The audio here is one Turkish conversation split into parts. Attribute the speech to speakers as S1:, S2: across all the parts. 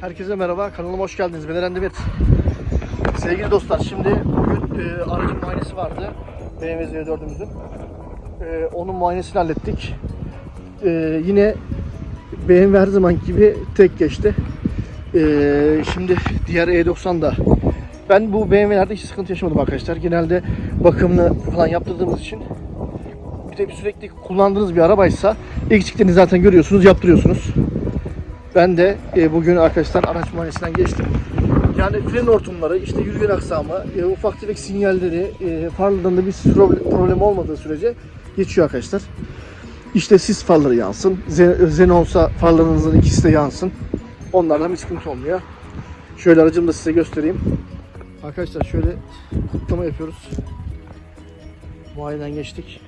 S1: Herkese merhaba, kanalıma hoş geldiniz. Ben Eren. Sevgili dostlar, şimdi bugün e, aracın muayenesi vardı. BMW Z4'ümüzün. E, onun muayenesini hallettik. E, yine BMW her zaman gibi tek geçti. E, şimdi diğer E90 da ben bu BMW'lerde hiç sıkıntı yaşamadım arkadaşlar. Genelde bakımını falan yaptırdığımız için bir de sürekli kullandığınız bir arabaysa çıktığını zaten görüyorsunuz, yaptırıyorsunuz. Ben de e, bugün arkadaşlar araç muayenesinden geçtim. Yani fren hortumları, işte yürüyen aksamı, e, ufak tefek sinyalleri, e, farlarında bir problem, olmadığı sürece geçiyor arkadaşlar. İşte sis farları yansın, Ze- Xenon'sa farlarınızın ikisi de yansın. Onlardan bir sıkıntı olmuyor. Şöyle aracımı da size göstereyim. Arkadaşlar şöyle kutlama yapıyoruz. Muayeneden geçtik.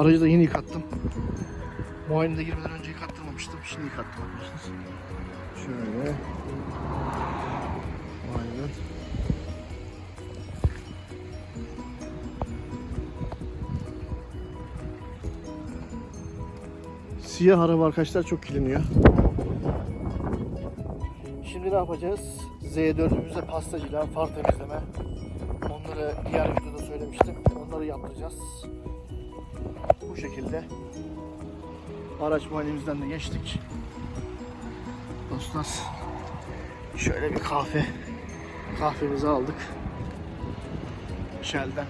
S1: Aracı da yeni yıkattım. Muayenede girmeden önce yıkattırmamıştım. Şimdi yıkattım. Şöyle. Muayeneden. Siyah araba arkadaşlar çok kirleniyor. Şimdi ne yapacağız? Z4'ümüzde pastacıyla far temizleme. Onları diğer videoda söylemiştim. Onları yaptıracağız. Bu şekilde. Araç muayenemizden de geçtik. Dostlar şöyle bir kahve kahvemizi aldık. Shell'den.